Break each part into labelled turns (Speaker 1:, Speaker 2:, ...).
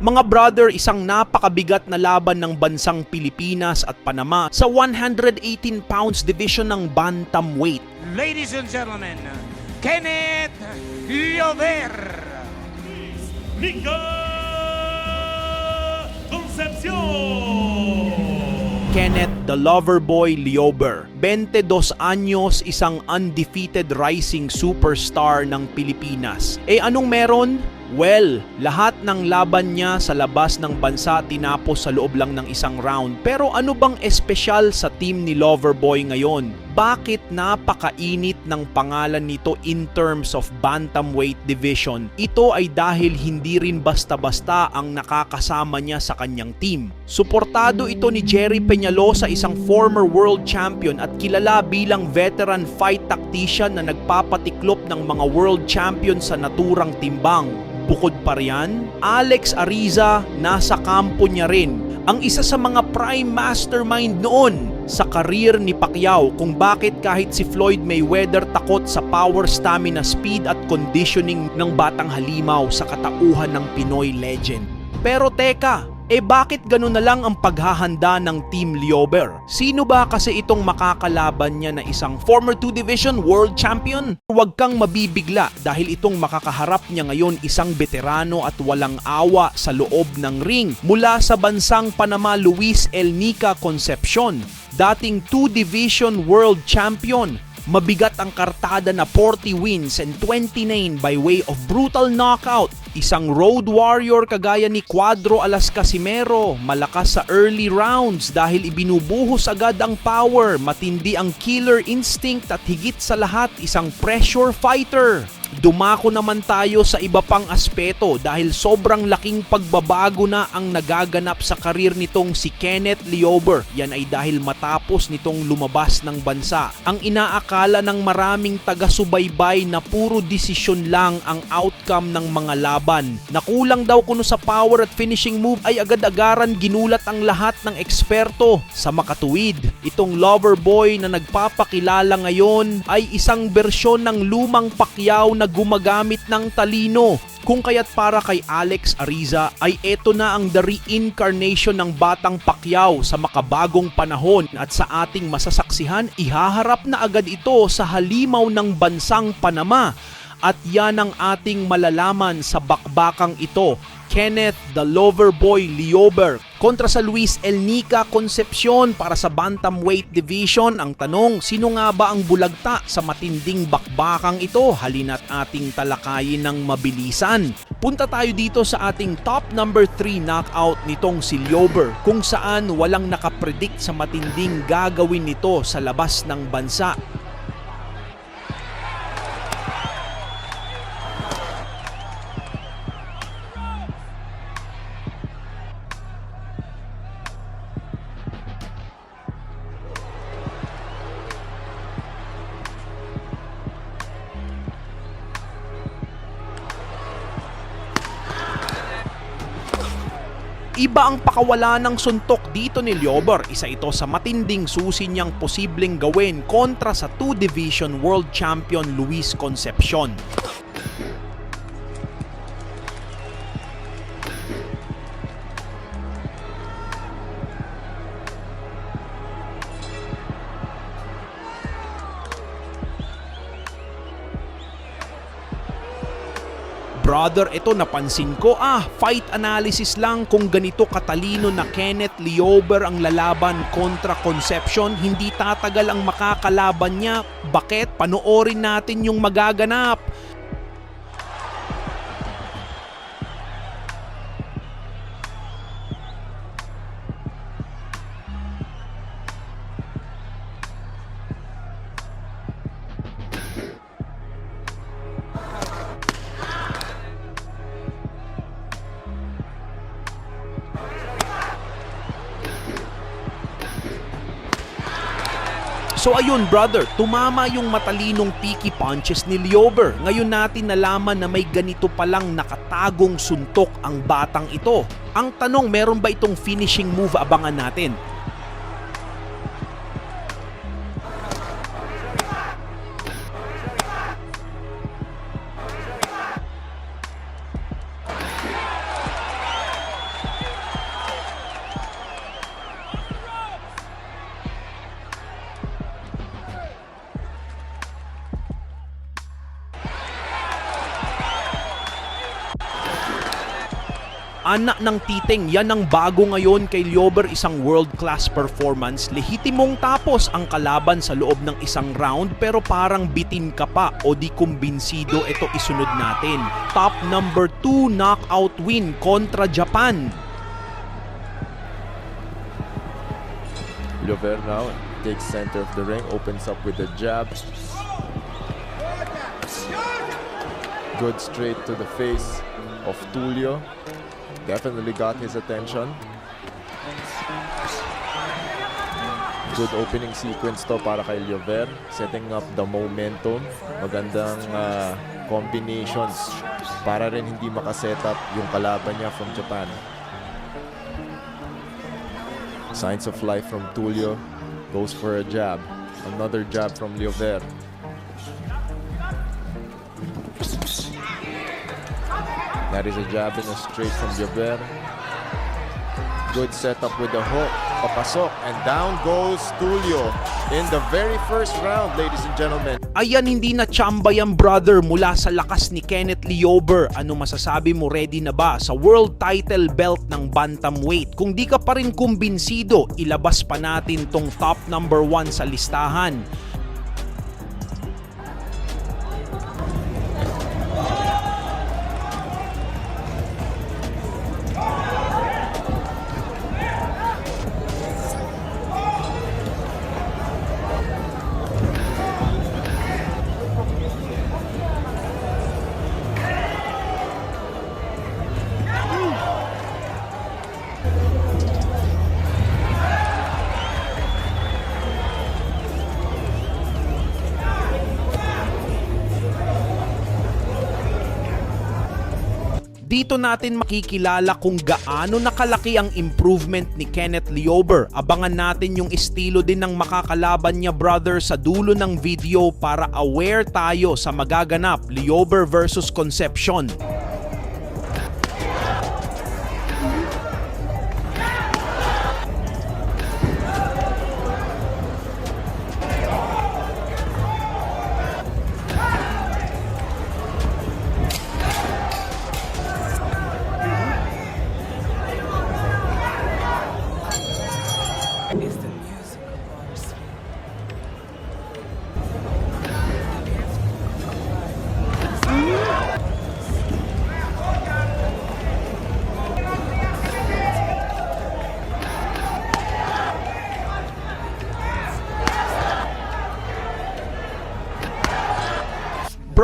Speaker 1: Mga brother, isang napakabigat na laban ng bansang Pilipinas at Panama sa 118 pounds division ng bantamweight.
Speaker 2: Ladies and gentlemen, Kenneth Llover.
Speaker 3: Nika Concepcion.
Speaker 1: Kenneth the Loverboy Liober. 22 anyos, isang undefeated rising superstar ng Pilipinas. Eh anong meron? Well, lahat ng laban niya sa labas ng bansa tinapos sa loob lang ng isang round. Pero ano bang espesyal sa team ni Loverboy ngayon? Bakit napakainit ng pangalan nito in terms of bantamweight division? Ito ay dahil hindi rin basta-basta ang nakakasama niya sa kanyang team. Suportado ito ni Jerry Peñalosa, isang former world champion at kilala bilang veteran fight tactician na nagpapatiklop ng mga world champion sa naturang timbang. Bukod pa riyan, Alex Ariza nasa kampo niya rin. Ang isa sa mga prime mastermind noon sa karir ni Pacquiao kung bakit kahit si Floyd Mayweather takot sa power, stamina, speed at conditioning ng batang halimaw sa katauhan ng Pinoy legend. Pero teka, eh bakit ganun na lang ang paghahanda ng Team Liober? Sino ba kasi itong makakalaban niya na isang former 2 Division World Champion? Huwag kang mabibigla dahil itong makakaharap niya ngayon isang veterano at walang awa sa loob ng ring mula sa bansang Panama Luis El Nica Concepcion, dating 2 Division World Champion Mabigat ang kartada na 40 wins and 29 by way of brutal knockout. Isang road warrior kagaya ni Cuadro Alas Casimero, malakas sa early rounds dahil ibinubuhos agad ang power, matindi ang killer instinct at higit sa lahat isang pressure fighter. Dumako naman tayo sa iba pang aspeto dahil sobrang laking pagbabago na ang nagaganap sa karir nitong si Kenneth Liober. Yan ay dahil matapos nitong lumabas ng bansa. Ang inaakala ng maraming taga-subaybay na puro desisyon lang ang outcome ng mga laban. Nakulang daw kuno sa power at finishing move ay agad-agaran ginulat ang lahat ng eksperto. Sa makatuwid, itong lover boy na nagpapakilala ngayon ay isang bersyon ng lumang Pacquiao na gumagamit ng talino. Kung kaya't para kay Alex Ariza ay eto na ang the reincarnation ng batang Pacquiao sa makabagong panahon at sa ating masasaksihan ihaharap na agad ito sa halimaw ng bansang Panama at yan ang ating malalaman sa bakbakang ito. Kenneth the Loverboy Liober kontra sa Luis El Nica Concepcion para sa Bantamweight Division. Ang tanong, sino nga ba ang bulagta sa matinding bakbakang ito? Halina't ating talakayin ng mabilisan. Punta tayo dito sa ating top number 3 knockout nitong si Liober kung saan walang nakapredict sa matinding gagawin nito sa labas ng bansa. Iba ang pakawala ng suntok dito ni Liober. Isa ito sa matinding susi niyang posibleng gawin kontra sa 2 Division World Champion Luis Concepcion. Brother, ito napansin ko, ah, fight analysis lang kung ganito katalino na Kenneth Liober ang lalaban kontra Concepcion, hindi tatagal ang makakalaban niya. Bakit? Panoorin natin yung magaganap. So ayun brother, tumama yung matalinong picky punches ni Liober. Ngayon natin nalaman na may ganito palang nakatagong suntok ang batang ito. Ang tanong, meron ba itong finishing move abangan natin? Ana ng titing, yan ang bago ngayon kay Liober, isang world-class performance. Lehitimong tapos ang kalaban sa loob ng isang round pero parang bitin ka pa o di kumbinsido ito isunod natin. Top number 2 knockout win kontra Japan.
Speaker 4: Llover now takes center of the ring, opens up with a jab. Good straight to the face of Tulio. Definitely got his attention. Good opening sequence to para kay Llover. Setting up the momentum. Magandang ah, combinations para rin hindi makaset up yung kalaban niya from Japan. Signs of life from Tulio. Goes for a jab. Another jab from Liover. That is a jab and a straight from Liover. Good setup with the hook. Papasok. And down goes Tulio in the very first round, ladies and gentlemen.
Speaker 1: Ayan, hindi na chamba yan brother mula sa lakas ni Kenneth Liober. Ano masasabi mo, ready na ba sa world title belt ng bantamweight? Kung di ka pa rin kumbinsido, ilabas pa natin tong top number 1 sa listahan. Dito natin makikilala kung gaano nakalaki ang improvement ni Kenneth Liober. Abangan natin yung estilo din ng makakalaban niya brother sa dulo ng video para aware tayo sa magaganap Liober versus Concepcion.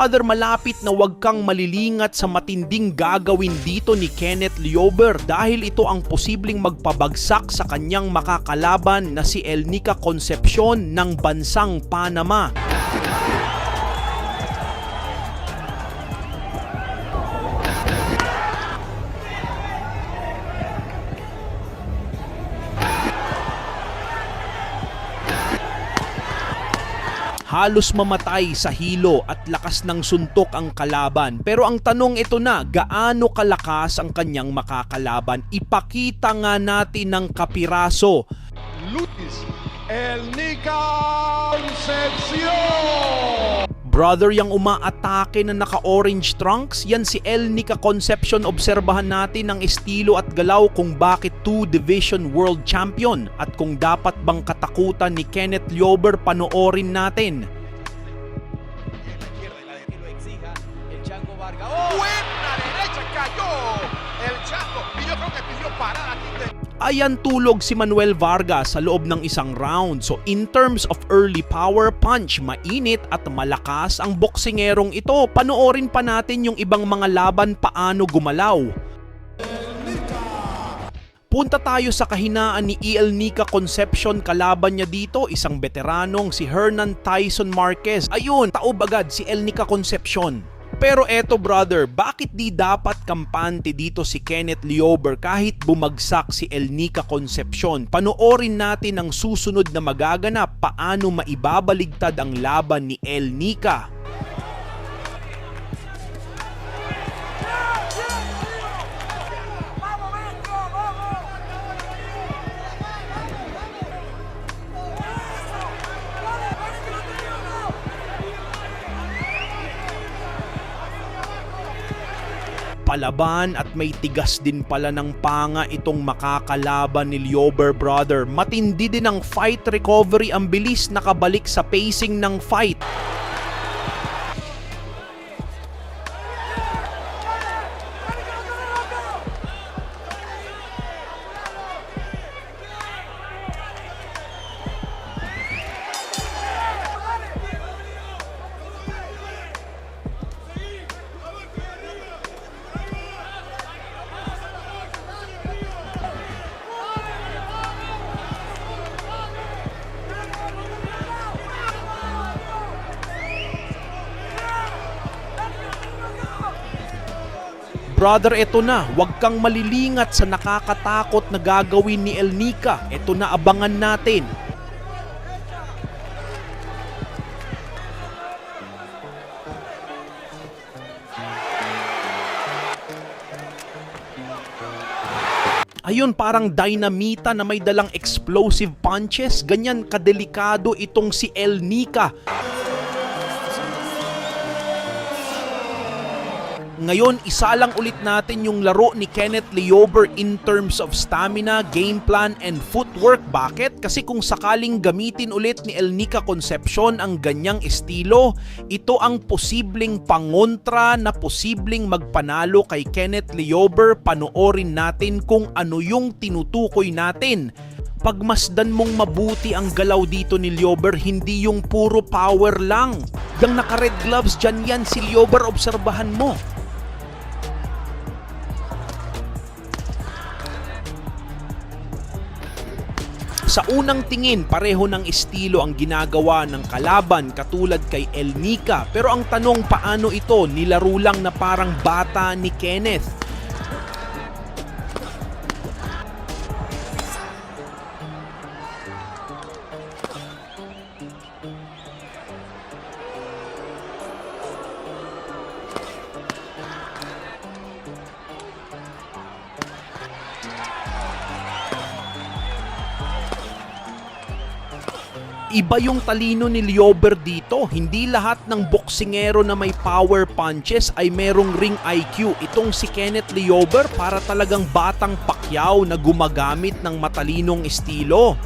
Speaker 1: Brother, malapit na wag kang malilingat sa matinding gagawin dito ni Kenneth Liober dahil ito ang posibleng magpabagsak sa kanyang makakalaban na si Elnica Concepcion ng bansang Panama. Halos mamatay sa hilo at lakas ng suntok ang kalaban. Pero ang tanong ito na, gaano kalakas ang kanyang makakalaban? Ipakita nga natin ng kapiraso.
Speaker 5: Lutis, el Nica Concepción.
Speaker 1: Brother, yung umaatake na naka-orange trunks, yan si El Nica Concepcion. Obserbahan natin ang estilo at galaw kung bakit 2 Division World Champion at kung dapat bang katakutan ni Kenneth Liober panoorin natin.
Speaker 6: el. Y yo creo que pidió parar aquí.
Speaker 1: Ayan tulog si Manuel Vargas sa loob ng isang round. So in terms of early power punch, mainit at malakas ang boksingerong ito. Panoorin pa natin yung ibang mga laban paano gumalaw. Punta tayo sa kahinaan ni El Nica Concepcion kalaban niya dito, isang veteranong si Hernan Tyson Marquez. Ayun, taob agad si El Nica Concepcion. Pero eto brother, bakit di dapat kampante dito si Kenneth Liober kahit bumagsak si El Nica Concepcion? Panoorin natin ang susunod na magaganap paano maibabaligtad ang laban ni El palaban at may tigas din pala ng panga itong makakalaban ni Liober brother. Matindi din ang fight recovery ang bilis nakabalik sa pacing ng fight. Brother, eto na. Huwag kang malilingat sa nakakatakot na gagawin ni El Nika. Eto na abangan natin. Ayun, parang dynamita na may dalang explosive punches. Ganyan kadelikado itong si El Nika. Ngayon, isa lang ulit natin yung laro ni Kenneth Leober in terms of stamina, game plan, and footwork. Bakit? Kasi kung sakaling gamitin ulit ni El Nica Concepcion ang ganyang estilo, ito ang posibleng pangontra na posibleng magpanalo kay Kenneth Leober. Panoorin natin kung ano yung tinutukoy natin. Pagmasdan mong mabuti ang galaw dito ni Liober, hindi yung puro power lang. Yung naka-red gloves dyan yan si Liober, obserbahan mo. Sa unang tingin, pareho ng estilo ang ginagawa ng kalaban katulad kay El Nica. Pero ang tanong paano ito nilaro lang na parang bata ni Kenneth? Iba yung talino ni Liober dito. Hindi lahat ng boksingero na may power punches ay merong ring IQ. Itong si Kenneth Liober para talagang batang pakyaw na gumagamit ng matalinong estilo.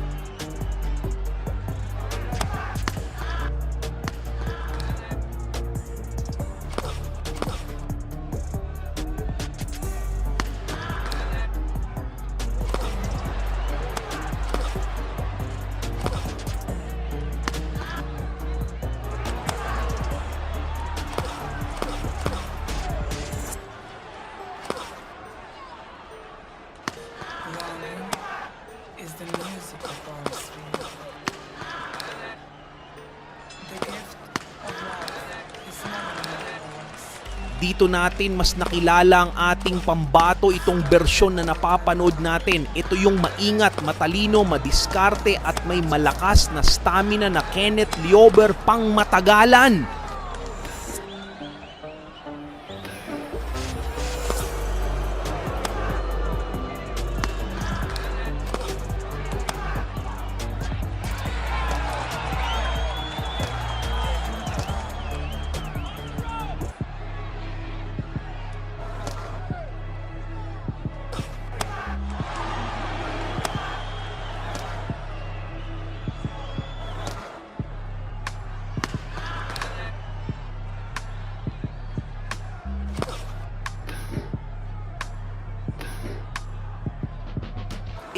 Speaker 1: Dito natin mas nakilala ang ating pambato itong bersyon na napapanood natin. Ito yung maingat, matalino, madiskarte at may malakas na stamina na Kenneth Liober pang matagalan.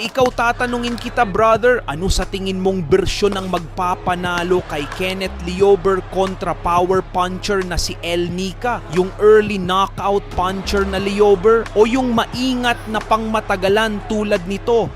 Speaker 1: Ikaw tatanungin kita brother, ano sa tingin mong bersyon ang magpapanalo kay Kenneth Liober kontra power puncher na si El Nica? Yung early knockout puncher na Liober o yung maingat na pangmatagalan tulad nito?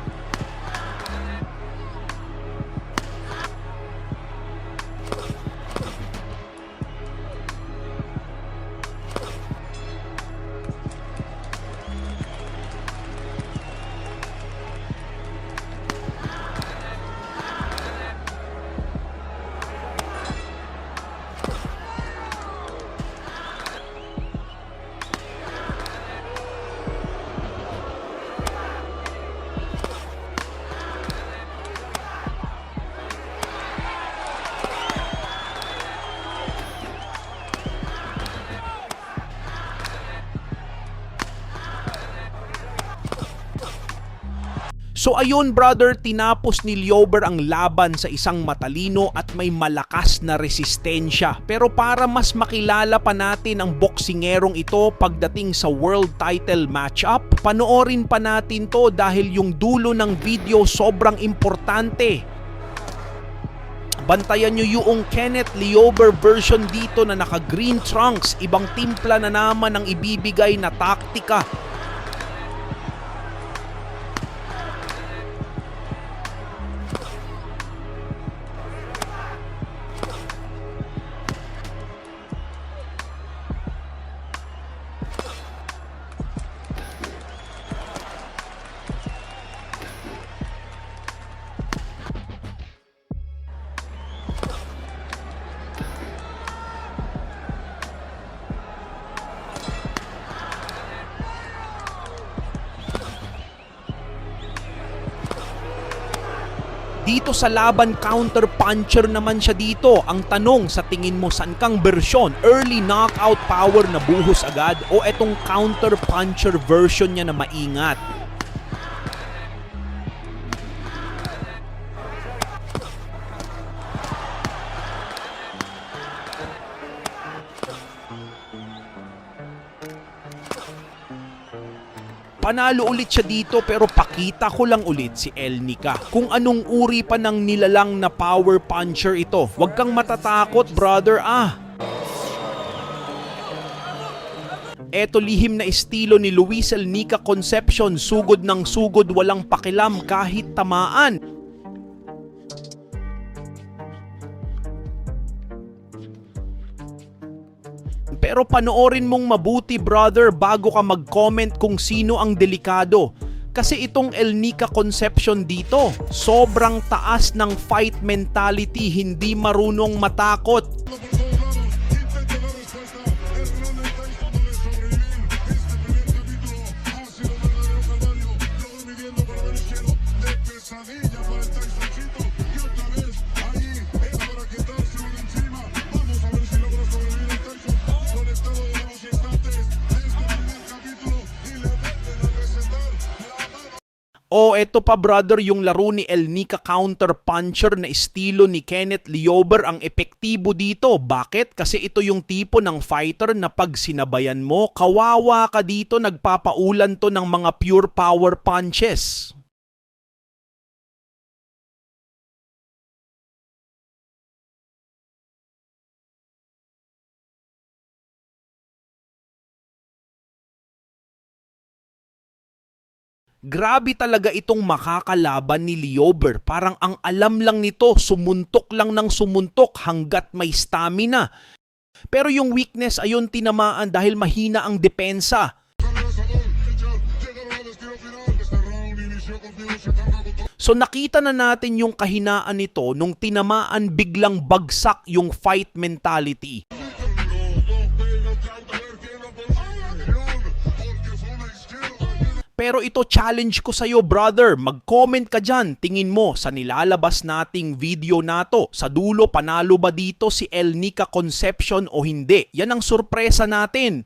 Speaker 1: So ayun brother, tinapos ni Liober ang laban sa isang matalino at may malakas na resistensya. Pero para mas makilala pa natin ang boksingerong ito pagdating sa world title matchup, panoorin pa natin to dahil yung dulo ng video sobrang importante. Bantayan nyo yung Kenneth Liober version dito na naka green trunks. Ibang timpla na naman ang ibibigay na taktika sa laban, counter puncher naman siya dito. Ang tanong, sa tingin mo, saan kang bersyon? Early knockout power na buhos agad o etong counter puncher version niya na maingat? Panalo ulit siya dito pero pakita ko lang ulit si Elnica kung anong uri pa ng nilalang na power puncher ito. Huwag kang matatakot brother ah. Eto lihim na estilo ni Luis Elnica Concepcion, sugod ng sugod walang pakilam kahit tamaan. Pero panoorin mong mabuti brother bago ka mag-comment kung sino ang delikado. Kasi itong El Nica Conception dito, sobrang taas ng fight mentality, hindi marunong matakot. O eto pa brother yung laro ni El Nica Counter Puncher na estilo ni Kenneth Liober ang epektibo dito. Bakit? Kasi ito yung tipo ng fighter na pag sinabayan mo, kawawa ka dito nagpapaulan to ng mga pure power punches. Grabe talaga itong makakalaban ni Liober. Parang ang alam lang nito, sumuntok lang ng sumuntok hanggat may stamina. Pero yung weakness ayun tinamaan dahil mahina ang depensa. So nakita na natin yung kahinaan nito nung tinamaan biglang bagsak yung fight mentality. Pero ito challenge ko sa'yo brother, mag-comment ka dyan, tingin mo sa nilalabas nating video nato, sa dulo panalo ba dito si El Nica Conception o hindi? Yan ang sorpresa natin.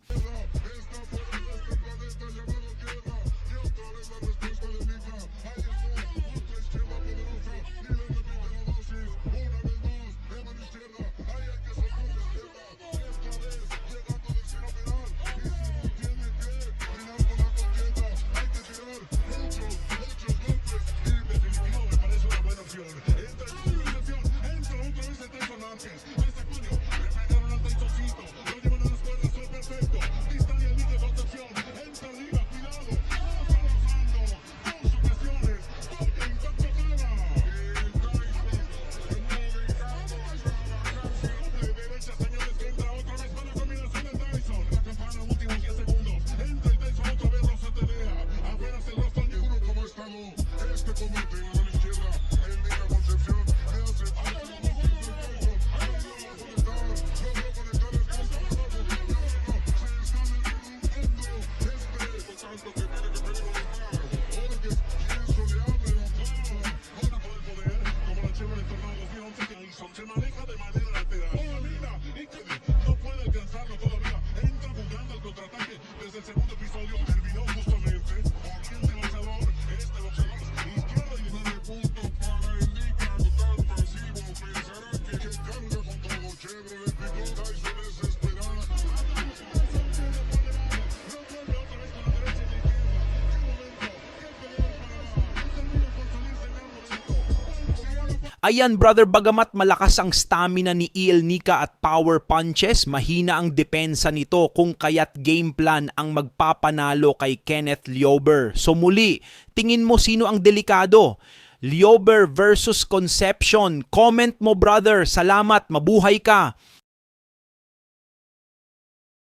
Speaker 1: Ayan brother, bagamat malakas ang stamina ni Il Nika at power punches, mahina ang depensa nito kung kaya't game plan ang magpapanalo kay Kenneth Liober. So muli, tingin mo sino ang delikado? Liober versus Concepcion. Comment mo brother, salamat, mabuhay ka.